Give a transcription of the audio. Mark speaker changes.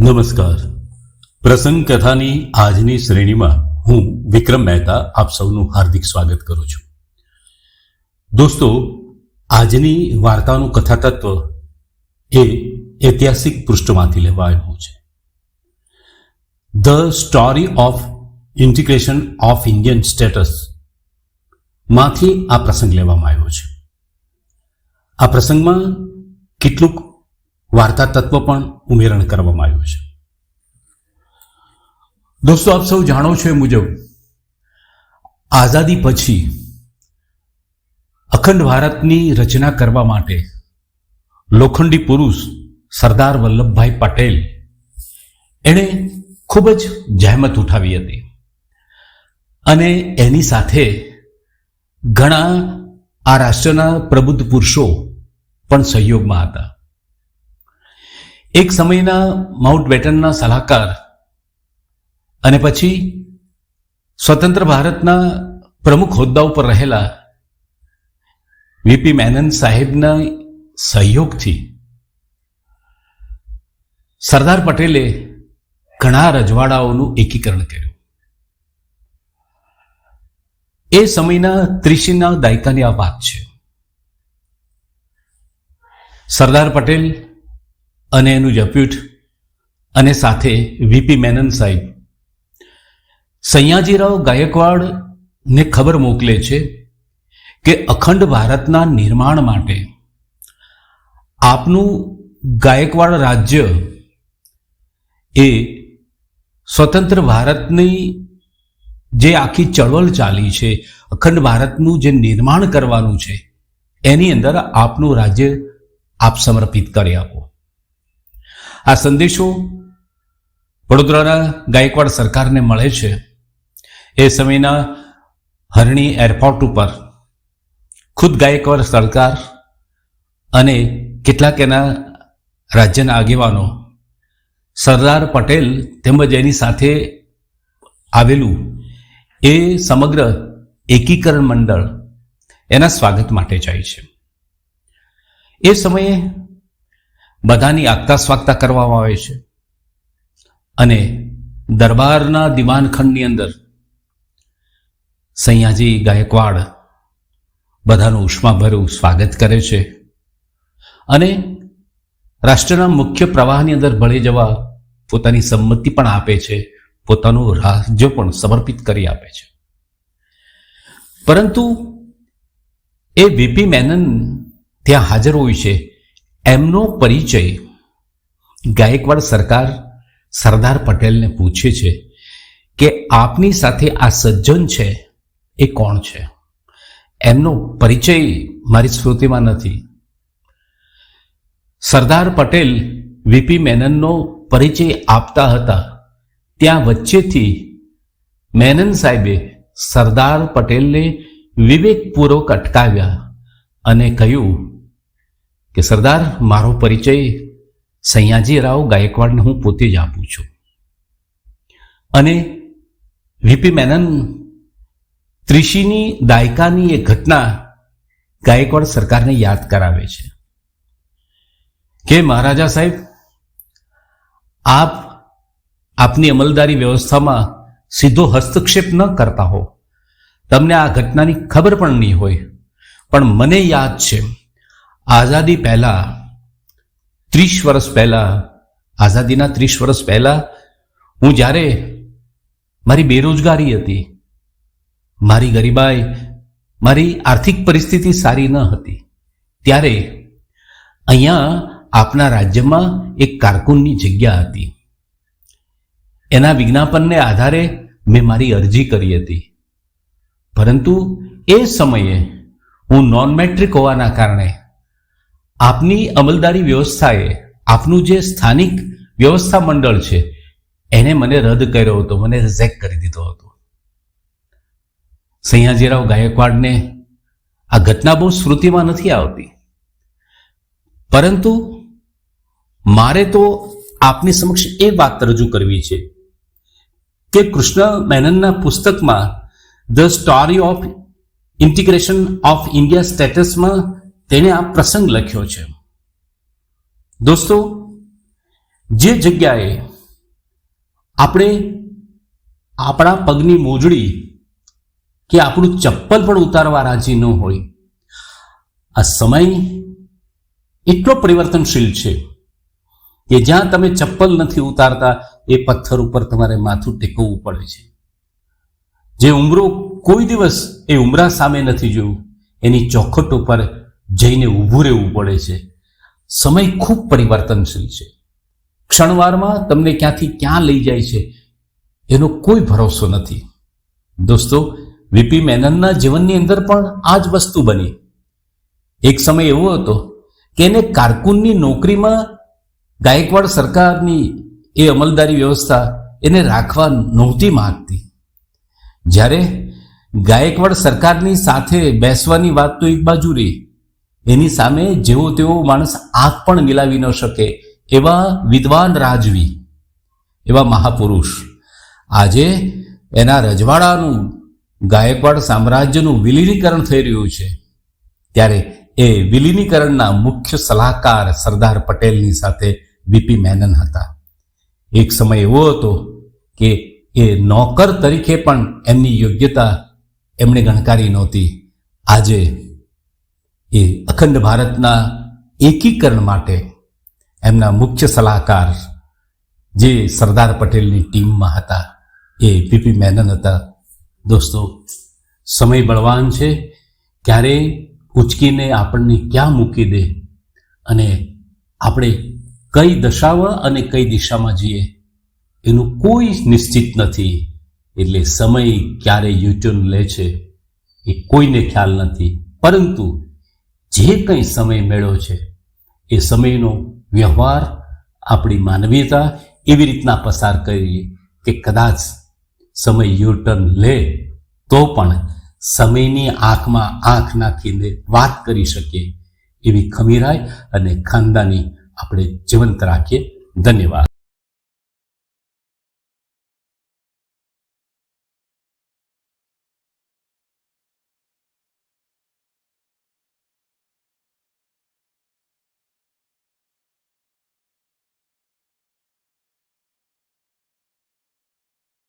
Speaker 1: નમસ્કાર. પ્રસંગ કથાની આજની શ્રેણીમાં હું વિક્રમ મહેતા આપ સૌનું હાર્દિક સ્વાગત કરું છું. દોસ્તો, આજની વાર્તાનું કથા તત્વ એ ઐતિહાસિક પૃષ્ઠમાંથી લેવાયું છે. The story of integration of Indian સ્ટેટસમાંથી આ પ્રસંગ લેવામાં આવ્યો છે. આ પ્રસંગમાં કેટલુંક વાર્તા તત્વ પણ ઉમેરણ કરવામાં આવ્યું છે. દોસ્તો, આપ સૌ જાણો છો એ મુજબ આઝાદી પછી અખંડ ભારતની રચના કરવા માટે લોખંડી પુરુષ સરદાર વલ્લભભાઈ પટેલ એણે ખૂબ જ જહેમત ઉઠાવી હતી. અને એની સાથે ઘણા આ રાષ્ટ્રના પ્રબુદ્ધ પુરુષો પણ સહયોગમાં હતા. એક સમયના માઉન્ટ બેટનના સલાહકાર અને પછી સ્વતંત્ર ભારતના પ્રમુખ હોદ્દા ઉપર રહેલા વીપી મેનન સાહેબના સહયોગથી સરદાર પટેલે ઘણા રજવાડાઓનું એકીકરણ કર્યું. એ સમયના ત્રીસીના દાયકાની આ વાત છે. સરદાર પટેલ અને એનું ડેપ્યુટ અને સાથે વીપી મેનન સાહેબ. સયાજીરાવ ગાયકવાડને ખબર મોકલે છે કે અખંડ ભારતના નિર્માણ માટે આપનું ગાયકવાડ રાજ્ય એ સ્વતંત્ર ભારતની જે આખી ચળવળ ચાલી છે, અખંડ ભારતનું જે નિર્માણ કરવાનું છે, એની અંદર આપનું રાજ્ય આપ સમર્પિત કરી આપો. આ સંદેશો વડોદરાના ગાયકવાડ સરકારને મળે છે. એ સમયના હરણી એરપોર્ટ ઉપર ખુદ ગાયકવાડ સરકાર અને કેટલાક એના રાજ્યના આગેવાનો સરદાર પટેલ તેમજ એની સાથે આવેલું એ સમગ્ર એકીકરણ મંડળ એના સ્વાગત માટે જાય છે. એ સમયે બધાની આગતા સ્વાગતા કરવામાં આવે છે. અને દરબારના દિવાનખંડની અંદર સૈયાજી ગાયકવાડ બધાનું ઉષ્માભર્યું સ્વાગત કરે છે. અને રાષ્ટ્રના મુખ્ય પ્રવાહની અંદર ભળી જવા પોતાની સંમતિ પણ આપે છે. પોતાનું રાજ્ય પણ સમર્પિત કરી આપે છે. પરંતુ એ વીપી મેનન ત્યાં હાજર હોય છે. એમનો પરિચય ગાયકવાડ સરકાર સરદાર પટેલને પૂછે છે કે આપની સાથે આ સજ્જન છે એ કોણ છે? એમનો પરિચય મારી સ્મૃતિમાં નથી. સરદાર પટેલ વીપી મેનનનો પરિચય આપતા હતા. ત્યાં વચ્ચેથી મેનન સાહેબે સરદાર પટેલને વિવેકપૂર્વક અટકાવ્યા અને કહ્યું કે સરદાર, મારો પરિચય સૈયાજી રાવ ગાયકવાડને હું પોતે જ આપું છું. અને વીપી મેનન ત્રિશીની દાયકાની એ ઘટના ગાયકવાડ સરકારને યાદ કરાવે છે. કે મહારાજા સાહેબ, આપ આપની અમલદારી વ્યવસ્થામાં સીધો હસ્તક્ષેપ ન કરતા હો. તમને આ ઘટનાની ખબર પણ નહીં હોય. પણ મને યાદ છે. આઝાદી પહેલા, ત્રીસ વર્ષ પહેલા, આઝાદીના ત્રીસ વર્ષ પહેલા, હું જ્યારે મારી બેરોજગારી હતી, મારી ગરીબાઈ, મારી આર્થિક પરિસ્થિતિ સારી ન હતી, ત્યારે અહીંયા આપના રાજ્યમાં એક કારકુનની જગ્યા હતી. એના વિજ્ઞાપનને આધારે મેં મારી અરજી કરી હતી. પરંતુ એ સમયે હું નોન મેટ્રિક હોવાના કારણે આપની અમલદારી વ્યવસ્થાએ આપનું જે સ્થાનિક વ્યવસ્થા મંડળ છે, એને મને રદ કર્યો હતો, મને રિજેક્ટ કરી દીધો હતો. સૈયાજીરાવ ગાયકવાડને આ ઘટના બહુ સ્મૃતિમાં નથી આવતી. પરંતુ મારે તો આપની સમક્ષ એ વાત રજૂ કરવી છે કે કૃષ્ણ મેનનના પુસ્તકમાં the story of integration of India સ્ટેટસમાં તેણે આ પ્રસંગ લખ્યો છે. દોસ્તો, જે જગ્યાએ આપણે આપણા પગની મોજડી કે આપણું ચપ્પલ પણ ઉતારવા રાજી ન હોય, આ સમય એટલો પરિવર્તનશીલ છે કે જ્યાં તમે ચપ્પલ નથી ઉતારતા, એ પથ્થર ઉપર તમારે માથું ટેકવવું પડે છે. જે ઉમરો કોઈ દિવસ એ ઉમરા સામે નથી જોયું, એની ચોખટ ઉપર જઈને ઊભું રહેવું પડે છે. સમય ખૂબ પરિવર્તનશીલ છે. ક્ષણવારમાં તમને ક્યાંથી ક્યાં લઈ જાય છે, એનો કોઈ ભરોસો નથી. દોસ્તો વીપી મેનનના જીવનની અંદર પણ આ જ વસ્તુ બની. એક સમય એવો હતો કે એને કારકુનની નોકરીમાં ગાયકવાડ સરકારની એ અમલદારી વ્યવસ્થા એને રાખવા નહોતી માગતી. જ્યારે ગાયકવાડ સરકારની સાથે બેસવાની વાત તો એક બાજુ રહી એની સામે જેવો તેવો માણસ આંખ પણ મિલાવી ન શકે એવા વિદ્વાન રાજવી, એવા મહાપુરુષ. આજે એના રજવાડાનું, ગાયકવાડ સામ્રાજ્યનું વિલીનીકરણ થઈ રહ્યું છે. ત્યારે એ વિલીનીકરણના મુખ્ય સલાહકાર સરદાર પટેલની સાથે વીપી મેનન હતા. એક સમય એવો હતો કે એ નોકર તરીકે પણ એમની યોગ્યતા એમણે ગણકારી નહોતી. આજે એ અખંડ ભારતના એકીકરણ માટે એમના મુખ્ય સલાહકાર જે સરદાર પટેલની ટીમમાં હતા, એ પીપી મેનન હતા. દોસ્તો, સમય બળવાન છે. ક્યારે ઉચકીને આપણને ક્યાં મૂકી દે અને આપણે કઈ દશામાં અને કઈ દિશામાં જઈએ, એનું કોઈ નિશ્ચિત નથી. એટલે સમય ક્યારે યુટ્યુન લે છે એ કોઈને ખ્યાલ નથી. પરંતુ જે કંઈ સમય મેળ્યો છે, એ સમયનો વ્યવહાર આપણી માનવીયતા એવી રીતના પસાર કરીએ કે કદાચ સમય યુટર્ન લે તો પણ સમયની આંખમાં આંખ નાખીને વાત કરી શકીએ એવી ખમીરાય અને ખાનદાની આપણે જીવંત રાખીએ. ધન્યવાદ.